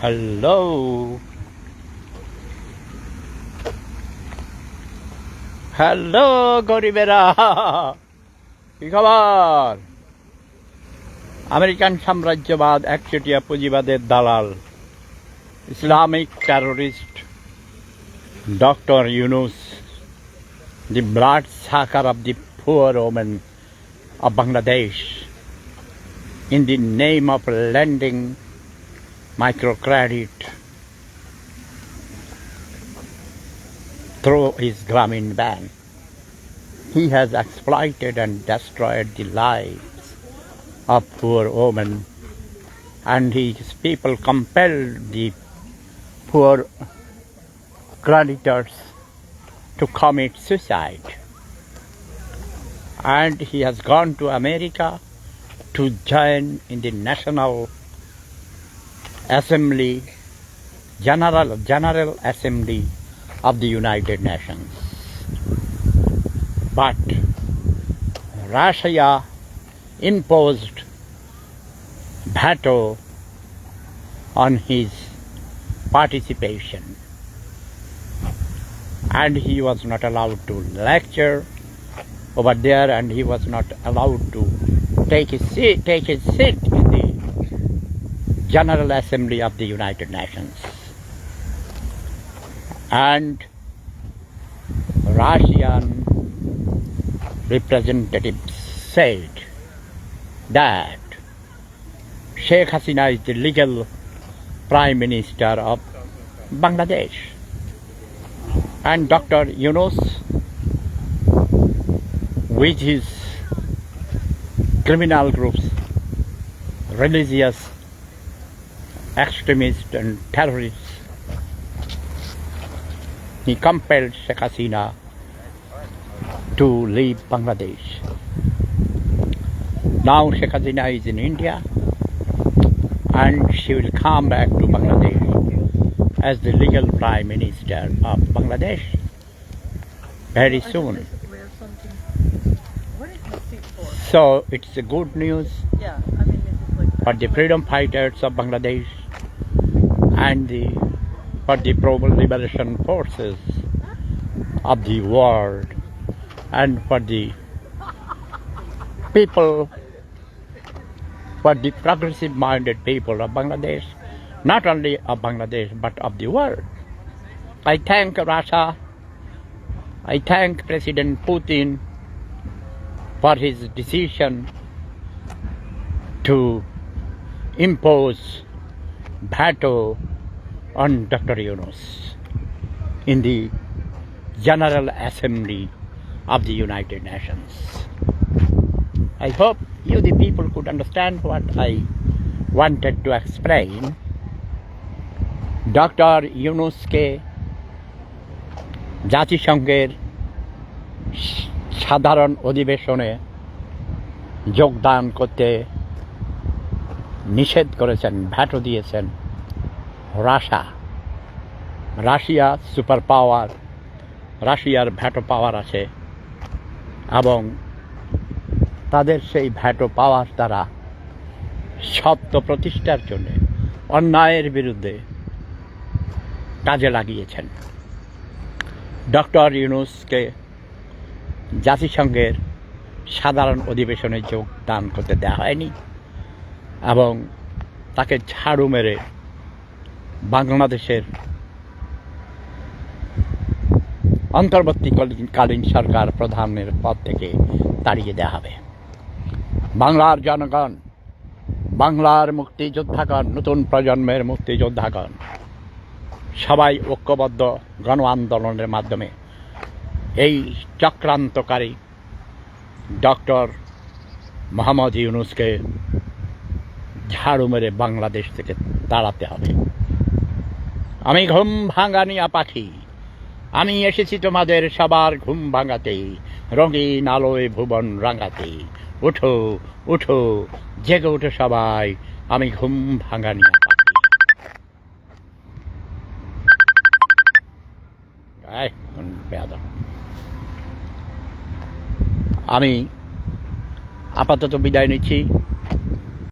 Hello hello গরিবেরা কি খবর American সাম্রাজ্যবাদ একচেটিয়া পুঁজিবাদের দালাল Islamic terrorist doctor Yunus the blood sucker of the poor woman of Bangladesh in the name of lending microcredit through his Grameen Bank. He has exploited and destroyed the lives of poor women and his people compelled the poor creditors to commit suicide. And he has gone to America to join in the National Assembly, General, General Assembly of the United Nations. But Russia imposed veto on his participation and he was not allowed to lecture over there and he was not allowed to take his seat, take his seat General Assembly of the United Nations. And Russian representatives said that Sheikh Hasina is the legal Prime Minister of Bangladesh and Dr. Yunus with his criminal groups, religious extremists and terrorists. He compelled Sheikh Hasina to leave Bangladesh. Now Sheikh Hasina is in India and she will come back to Bangladesh as the legal prime minister of Bangladesh very soon. Wear something. What is the seat for? So it's a good news Yeah, I mean, like. for the freedom fighters of Bangladesh and the for the pro liberation forces of the world and for the people for the progressive minded people of Bangladesh, not only of Bangladesh but of the world. I thank Russia, I thank President Putin for his decision to impose veto on Dr. Yunus in the General Assembly of the United Nations. I hope you, the people, could understand what I wanted to explain. Doctor ইউনুসকে জাতিসংঘের সাধারণ অধিবেশনে যোগদান করতে নিষেধ করেছেন ভ্যাটো দিয়েছেন। রাশা, Russia super power, রাশিয়ার ভ্যাটো পাওয়ার আছে এবং তাদের সেই ভ্যাটো পাওয়ার দ্বারা সত্য প্রতিষ্ঠার জন্য, অন্যায়ের বিরুদ্ধে কাজে লাগিয়েছেন। ডক্টর ইউনুসকে জাতিসংঘের সাধারণ অধিবেশনে যোগদান করতে দেওয়া হয়নি। এবং তাকে ঝাড়ু মেরে বাংলাদেশের অন্তর্বর্তীকালীন সরকার প্রধানের পদ থেকে তাড়িয়ে দেওয়া হবে। বাংলার জনগণ, বাংলার মুক্তিযোদ্ধাগণ, নতুন প্রজন্মের মুক্তিযোদ্ধাগণ, সবাই ঐক্যবদ্ধ গণ আন্দোলনের মাধ্যমে এই চক্রান্তকারী ডক্টর মোহাম্মদ ইউনুসকে ঝাড়ু মেরে বাংলাদেশ থেকে তাড়াতে হবে। আমি ঘুম ভাঙানিয়া পাখি। আমি এসেছি তোমাদের সবার ঘুম ভাঙাতে, রঙিন আলোয় ভুবন রাঙাতে। উঠো উঠো, জেগে উঠো সবাই, আমি ঘুম ভাঙানিয়া পাখি। আমি আপাতত বিদায় নিচ্ছি।